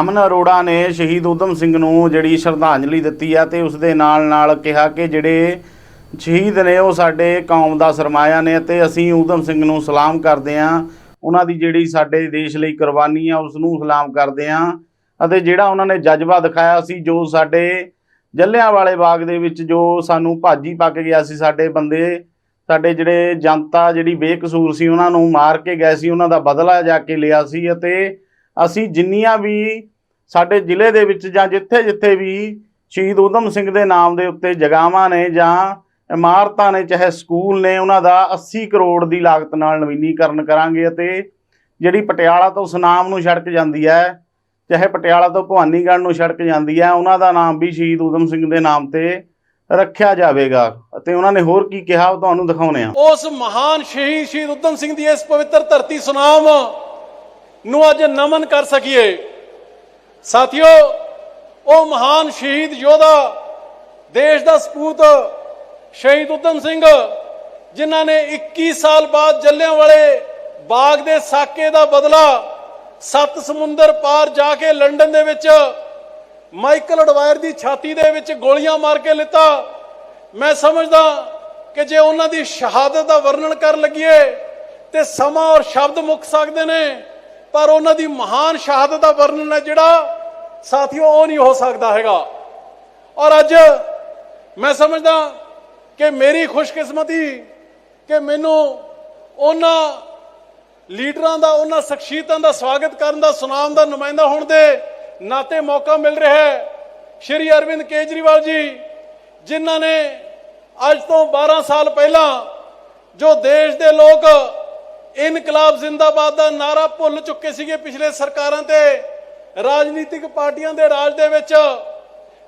ਅਮਨ ਅਰੋੜਾ ਨੇ ਸ਼ਹੀਦ ਊਧਮ ਸਿੰਘ ਨੂੰ ਜਿਹੜੀ ਸ਼ਰਧਾਂਜਲੀ ਦਿੱਤੀ ਆ ਤੇ ਉਸ ਦੇ ਨਾਲ ਨਾਲ ਕਿਹਾ ਕਿ ਜਿਹੜੇ ਸ਼ਹੀਦ ਨੇ ਉਹ ਸਾਡੇ ਕੌਮ ਦਾ ਸਰਮਾਇਆ ਨੇ ਤੇ ਅਸੀਂ ਊਧਮ ਸਿੰਘ ਨੂੰ ਸਲਾਮ ਕਰਦੇ ਹਾਂ। ਉਹਨਾਂ ਦੀ ਜਿਹੜੀ ਸਾਡੇ ਦੇਸ਼ ਲਈ ਕੁਰਬਾਨੀ ਆ ਉਸ ਨੂੰ ਸਲਾਮ ਕਰਦੇ ਹਾਂ ਅਤੇ ਜਿਹੜਾ ਉਹਨਾਂ ਨੇ ਜਜ਼ਬਾ ਦਿਖਾਇਆ ਸੀ, ਜੋ ਸਾਡੇ ਜੱਲਿਆਂਵਾਲੇ ਬਾਗ ਦੇ ਵਿੱਚ ਜੋ ਸਾਨੂੰ ਭਾਜੀ ਪੱਕ ਗਿਆ ਸੀ, ਸਾਡੇ ਬੰਦੇ, ਸਾਡੇ ਜਿਹੜੇ ਜਨਤਾ ਜਿਹੜੀ ਬੇਕਸੂਰ ਸੀ, ਉਹਨਾਂ ਨੂੰ ਮਾਰ ਕੇ ਗਏ ਸੀ, ਉਹਨਾਂ ਦਾ ਬਦਲਾ ਜਾ ਕੇ ਲਿਆ ਸੀ ਅਤੇ ਅਸੀਂ ਜਿੰਨੀਆਂ ਵੀ ਸਾਡੇ ਜ਼ਿਲ੍ਹੇ ਦੇ ਵਿੱਚ ਜਾਂ ਜਿੱਥੇ-ਜਿੱਥੇ ਵੀ ਸ਼ਹੀਦ ਊਧਮ ਸਿੰਘ ਦੇ ਨਾਮ ਦੇ ਉੱਤੇ ਜਗਾਵਾਂ ਨੇ ਜਾਂ ਇਮਾਰਤਾਂ ਨੇ, ਚਾਹੇ ਸਕੂਲ ਨੇ, ਉਹਨਾਂ ਦਾ 80 ਕਰੋੜ ਦੀ ਲਾਗਤ ਨਾਲ ਨਵੀਨੀਕਰਨ ਕਰਾਂਗੇ ਅਤੇ ਜਿਹੜੀ ਪਟਿਆਲਾ ਤੋਂ ਸੁਨਾਮ ਨੂੰ ਸੜਕ ਜਾਂਦੀ ਹੈ, ਚਾਹੇ ਪਟਿਆਲਾ ਤੋਂ ਭਵਾਨੀਗੜ੍ਹ ਨੂੰ ਸੜਕ ਜਾਂਦੀ ਹੈ, ਉਹਨਾਂ ਦਾ ਨਾਮ ਵੀ ਸ਼ਹੀਦ ਊਧਮ ਸਿੰਘ ਦੇ ਨਾਮ ਤੇ ਰੱਖਿਆ ਜਾਵੇਗਾ। ਅਤੇ ਉਹਨਾਂ ਨੇ ਹੋਰ ਕੀ ਕਿਹਾ ਉਹ ਤੁਹਾਨੂੰ ਦਿਖਾਉਨੇ ਆ ਉਸ ਮਹਾਨ ਸ਼ਹੀਦ ਸ਼ਹੀਦ ਉਦਮ ਸਿੰਘ ਦੀ ਇਸ ਪਵਿੱਤਰ ਧਰਤੀ ਸੁਨਾਮ ਨੂੰ ਅੱਜ ਨਮਨ ਕਰ ਸਕੀਏ। ਸਾਥੀਓ, ਉਹ ਮਹਾਨ ਸ਼ਹੀਦ ਯੋਧਾ, ਦੇਸ਼ ਦਾ ਸਪੂਤ ਸ਼ਹੀਦ ਉਦਮ ਸਿੰਘ, ਜਿਨ੍ਹਾਂ ਨੇ 21 ਸਾਲ ਬਾਅਦ ਜੱਲਿਆਂਵਾਲੇ ਬਾਗ ਦੇ ਸਾਕੇ ਦਾ ਬਦਲਾ ਸੱਤ ਸਮੁੰਦਰ ਪਾਰ ਜਾ ਕੇ ਲੰਡਨ ਦੇ ਵਿੱਚ ਮਾਈਕਲ ਅਡਵਾਇਰ ਦੀ ਛਾਤੀ ਦੇ ਵਿੱਚ ਗੋਲੀਆਂ ਮਾਰ ਕੇ ਲਿੱਤਾ। ਮੈਂ ਸਮਝਦਾ ਕਿ ਜੇ ਉਹਨਾਂ ਦੀ ਸ਼ਹਾਦਤ ਦਾ ਵਰਣਨ ਕਰਨ ਲੱਗੀਏ, ਤੇ ਸਮਾਂ ਔਰ ਸ਼ਬਦ ਮੁੱਕ ਸਕਦੇ ਨੇ। ਪਰ ਉਹਨਾਂ ਦੀ ਮਹਾਨ ਸ਼ਹਾਦਤ ਦਾ ਵਰਣਨ ਹੈ ਜਿਹੜਾ ਸਾਥੀਓ ਉਹ ਨਹੀਂ ਹੋ ਸਕਦਾ ਹੈਗਾ। ਔਰ ਅੱਜ ਮੈਂ ਸਮਝਦਾ ਕਿ ਮੇਰੀ ਖੁਸ਼ਕਿਸਮਤੀ ਕਿ ਮੈਨੂੰ ਉਹਨਾਂ ਲੀਡਰਾਂ ਦਾ, ਉਹਨਾਂ ਸ਼ਖਸੀਅਤਾਂ ਦਾ ਸਵਾਗਤ ਕਰਨ ਦਾ, ਸੁਨਾਮ ਦਾ, ਨੁਮਾਇੰਦਾ ਹੋਣ ਦੇ ਨਾਤੇ ਮੌਕਾ ਮਿਲ ਰਿਹਾ ਹੈ। ਸ਼੍ਰੀ ਅਰਵਿੰਦ ਕੇਜਰੀਵਾਲ ਜੀ, ਜਿਨ੍ਹਾਂ ਨੇ ਅੱਜ ਤੋਂ 12 ਸਾਲ ਪਹਿਲਾਂ ਜੋ ਦੇਸ਼ ਦੇ ਲੋਕ ਇਨਕਲਾਬ ਜ਼ਿੰਦਾਬਾਦ ਦਾ ਨਾਰਾ ਭੁੱਲ ਚੁੱਕੇ ਸੀਗੇ ਪਿਛਲੇ ਸਰਕਾਰਾਂ ਤੇ। ਰਾਜਨੀਤਿਕ ਪਾਰਟੀਆਂ ਦੇ ਰਾਜ ਦੇ ਵਿੱਚ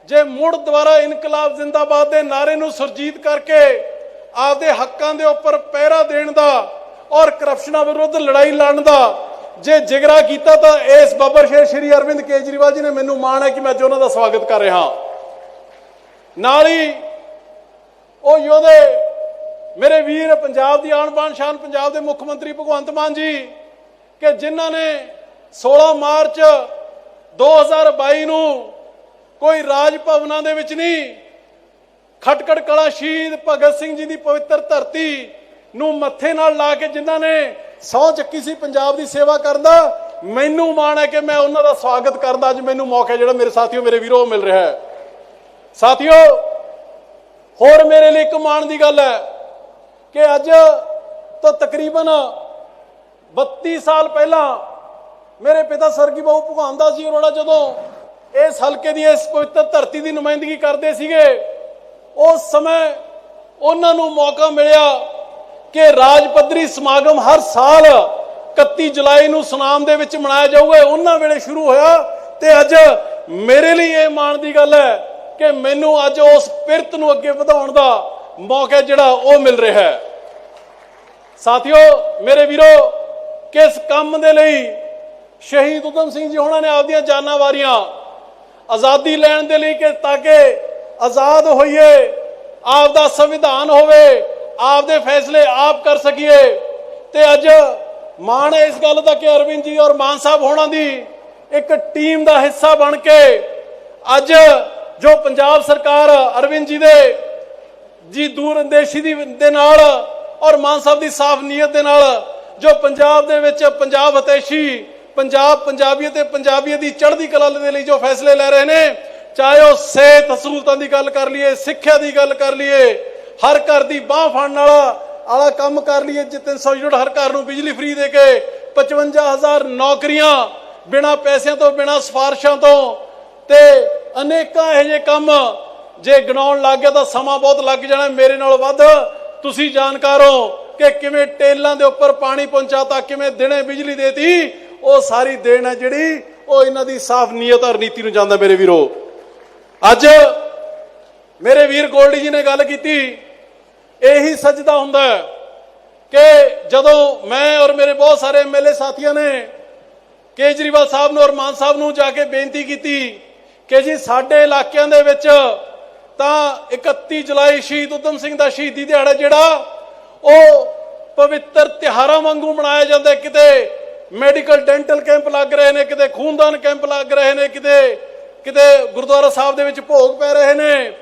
ਜੇ ਮੁੜ ਦੁਬਾਰਾ ਇਨਕਲਾਬ ਜ਼ਿੰਦਾਬਾਦ ਦੇ ਨਾਰੇ ਨੂੰ ਸੁਰਜੀਤ ਕਰਕੇ ਆਪਦੇ ਹੱਕਾਂ ਦੇ ਉੱਪਰ ਪਹਿਰਾ ਦੇਣ ਦਾ ਔਰ ਕਰਪਸ਼ਨਾਂ ਵਿਰੁੱਧ ਲੜਾਈ ਲੜਨ ਦਾ ਜੇ ਜਿਗਰਾ ਕੀਤਾ ਤਾਂ ਇਸ ਬੱਬਰ ਸ਼ੇਰ ਸ਼੍ਰੀ ਅਰਵਿੰਦ ਕੇਜਰੀਵਾਲ ਜੀ ਨੇ ਮੈਨੂੰ ਮਾਣ ਹੈ ਕਿ ਮੈਂ ਅੱਜ ਉਹਨਾਂ ਦਾ ਸਵਾਗਤ ਕਰ ਰਿਹਾ ਨਾਲ ਹੀ ਉਹ ਯੋਧੇ ਮੇਰੇ ਵੀਰ, ਪੰਜਾਬ ਦੀ ਆਣ ਬਾਣ ਸ਼ਾਨ, ਪੰਜਾਬ ਦੇ ਮੁੱਖ ਮੰਤਰੀ ਭਗਵੰਤ ਮਾਨ ਜੀ, ਕਿ ਜਿਨ੍ਹਾਂ ਨੇ 16 ਮਾਰਚ 2022 ਨੂੰ ਕੋਈ ਰਾਜ ਭਵਨਾਂ ਦੇ ਵਿੱਚ ਨਹੀਂ, ਖਟਕੜ ਕਲਾ ਸ਼ਹੀਦ ਭਗਤ ਸਿੰਘ ਜੀ ਦੀ ਪਵਿੱਤਰ ਧਰਤੀ ਨੂੰ ਮੱਥੇ ਨਾਲ ਲਾ ਕੇ ਜਿਨ੍ਹਾਂ ਨੇ ਸਹੁੰ ਚੱਕੀ ਸੀ ਪੰਜਾਬ ਦੀ ਸੇਵਾ ਕਰਨ ਦਾ, ਮੈਨੂੰ ਮਾਣ ਹੈ ਕਿ ਮੈਂ ਉਹਨਾਂ ਦਾ ਸਵਾਗਤ ਕਰਨ ਦਾ ਅੱਜ ਮੈਨੂੰ ਮੌਕਾ ਜਿਹੜਾ ਮੇਰੇ ਸਾਥੀਓ, ਮੇਰੇ ਵੀਰੋ ਮਿਲ ਰਿਹਾ ਹੈ। ਸਾਥੀਓ, ਹੋਰ ਮੇਰੇ ਲਈ ਇੱਕ ਮਾਣ ਦੀ ਗੱਲ ਹੈ। ਕਿ ਅੱਜ ਤੋਂ ਤਕਰੀਬਨ 32 ਸਾਲ ਪਹਿਲਾਂ ਮੇਰੇ ਪਿਤਾ ਸਰਗੀ ਬਾਬੂ ਭਗਵਾਨ ਦਾਸ ਜੀ ਅਰੋੜਾ ਜਦੋਂ ਇਸ ਹਲਕੇ ਦੀ ਇਸ ਪਵਿੱਤਰ ਧਰਤੀ ਦੀ ਨੁਮਾਇੰਦਗੀ ਕਰਦੇ ਸੀਗੇ, ਉਸ ਸਮੇਂ ਉਹਨਾਂ ਨੂੰ ਮੌਕਾ ਮਿਲਿਆ ਕਿ ਰਾਜ ਪੱਧਰੀ ਸਮਾਗਮ ਹਰ ਸਾਲ 31 ਜੁਲਾਈ ਨੂੰ ਸੁਨਾਮ ਦੇ ਵਿੱਚ ਮਨਾਇਆ ਜਾਊਗਾ। ਉਹਨਾਂ ਵੇਲੇ ਸ਼ੁਰੂ ਹੋਇਆ ਤੇ ਅੱਜ ਮੇਰੇ ਲਈ ਇਹ ਮਾਣ ਦੀ ਗੱਲ ਹੈ ਕਿ ਮੈਨੂੰ ਅੱਜ ਉਸ ਪਿਰਤ ਨੂੰ ਅੱਗੇ ਵਧਾਉਣ ਦਾ ਮੌਕਾ ਜਿਹੜਾ ਉਹ ਮਿਲ ਰਿਹਾ ਹੈ। ਸਾਥੀਓ, ਮੇਰੇ ਵੀਰੋ, ਕਿਸ ਕੰਮ ਦੇ ਲਈ ਸ਼ਹੀਦ ਉਦਮ ਸਿੰਘ ਜੀ ਹੋਣਾ ਨੇ ਆਪਦੀਆਂ ਜਾਨਾਂ ਵਾਰੀਆਂ, ਆਜ਼ਾਦੀ ਲੈਣ ਦੇ ਲਈ ਕਿ ਤਾਂ ਕਿ ਆਜ਼ਾਦ ਹੋਈਏ ਆਪ ਦਾ ਸੰਵਿਧਾਨ ਹੋਵੇ ਆਪ ਦੇ ਫੈਸਲੇ ਆਪ ਕਰ ਸਕੀਏ। ਤੇ ਅੱਜ ਮਾਣ ਹੈ ਇਸ ਗੱਲ ਦਾ ਕਿ ਅਰਵਿੰਦ ਜੀ ਔਰ ਮਾਨ ਸਾਹਿਬ ਹੋਣਾ ਦੀ ਇੱਕ ਟੀਮ ਦਾ ਹਿੱਸਾ ਬਣ ਕੇ ਅੱਜ ਜੋ ਪੰਜਾਬ ਸਰਕਾਰ ਅਰਵਿੰਦ ਜੀ ਦੇ ਜੀ ਦੂਰ ਅੰਦੇਸ਼ੀ ਦੀ ਦੇ ਨਾਲ ਔਰ ਮਾਨ ਸਾਹਿਬ ਦੀ ਸਾਫ਼ ਨੀਅਤ ਦੇ ਨਾਲ ਜੋ ਪੰਜਾਬ ਦੇ ਵਿੱਚ ਪੰਜਾਬ ਹਤੇਸ਼ੀ, ਪੰਜਾਬ ਪੰਜਾਬੀਅਤ ਤੇ ਪੰਜਾਬੀਅਤ ਦੀ ਚੜ੍ਹਦੀ ਕਲਾ ਦੇ ਲਈ ਜੋ ਫੈਸਲੇ ਲੈ ਰਹੇ ਨੇ, ਚਾਹੇ ਉਹ ਸਿਹਤ ਸਹੂਲਤਾਂ ਦੀ ਗੱਲ ਕਰ ਲਈਏ, ਸਿੱਖਿਆ ਦੀ ਗੱਲ ਕਰ ਲਈਏ, ਹਰ ਘਰ ਦੀ ਬਾਹ ਫੜਨ ਵਾਲਾ ਆਲਾ ਕੰਮ ਕਰ ਲਈਏ, ਜੇ 300 ਯੂਨਿਟ ਹਰ ਘਰ ਨੂੰ ਬਿਜਲੀ ਫ੍ਰੀ ਦੇ ਕੇ 55000 ਨੌਕਰੀਆਂ ਬਿਨਾ ਪੈਸਿਆਂ ਤੋਂ, ਬਿਨਾ ਸਿਫਾਰਿਸ਼ਾਂ ਤੋਂ ਤੇ ਅਨੇਕਾਂ ਇਹੋ ਜਿਹੇ ਕੰਮ ਜੇ ਗਣਾਉਣ ਲੱਗ ਗਿਆ ਤਾਂ ਸਮਾਂ ਬਹੁਤ ਲੱਗ ਜਾਣਾ, ਮੇਰੇ ਨਾਲ ਵੱਧ। ਤੁਸੀਂ ਜਾਣਕਾਰ ਹੋ ਕਿ ਕਿਵੇਂ ਟੇਲਾਂ ਦੇ ਉੱਪਰ ਪਾਣੀ ਪਹੁੰਚਾਤਾ ਕਿਵੇਂ ਦਿਨੇ ਬਿਜਲੀ ਦੇਤੀ, ਉਹ ਸਾਰੀ ਦੇਣ ਹੈ ਜਿਹੜੀ, ਉਹ ਇਹਨਾਂ ਦੀ ਸਾਫ਼ ਨੀਅਤ ਔਰ ਨੀਤੀ ਨੂੰ ਜਾਂਦਾ ਮੇਰੇ ਵੀਰੋ। ਅੱਜ ਮੇਰੇ ਵੀਰ ਗੋਲਡੀ ਜੀ ਨੇ ਗੱਲ ਕੀਤੀ, ਇਹੀ ਸੱਜਦਾ ਹੁੰਦਾ ਕਿ ਜਦੋਂ ਮੈਂ ਔਰ ਮੇਰੇ ਬਹੁਤ ਸਾਰੇ ਐਮਐਲਏ ਸਾਥੀਆਂ ਨੇ ਕੇਜਰੀਵਾਲ ਸਾਹਿਬ ਨੂੰ ਔਰ ਮਾਨ ਸਾਹਿਬ ਨੂੰ ਜਾ ਕੇ ਬੇਨਤੀ ਕੀਤੀ ਕਿ ਜੀ ਸਾਡੇ ਇਲਾਕਿਆਂ ਦੇ ਵਿੱਚ ਤਾਂ 31 ਜੁਲਾਈ ਸ਼ਹੀਦ ਉਦਮ ਸਿੰਘ ਦਾ ਸ਼ਹੀਦੀ ਦਿਹਾੜਾ ਜਿਹੜਾ, ਉਹ ਪਵਿੱਤਰ ਤਿਹਾਰਾਂ ਵਾਂਗੂ ਮਨਾਇਆ ਜਾਂਦਾ ਕਿਤੇ ਮੈਡੀਕਲ ਡੈਂਟਲ ਕੈਂਪ ਲੱਗ ਰਹੇ ਨੇ, ਕਿਤੇ ਖੂਨਦਾਨ ਕੈਂਪ ਲੱਗ ਰਹੇ ਨੇ, ਕਿਤੇ ਕਿਤੇ ਗੁਰਦੁਆਰਾ ਸਾਹਿਬ ਦੇ ਵਿੱਚ ਭੋਗ ਪੈ ਰਹੇ ਨੇ।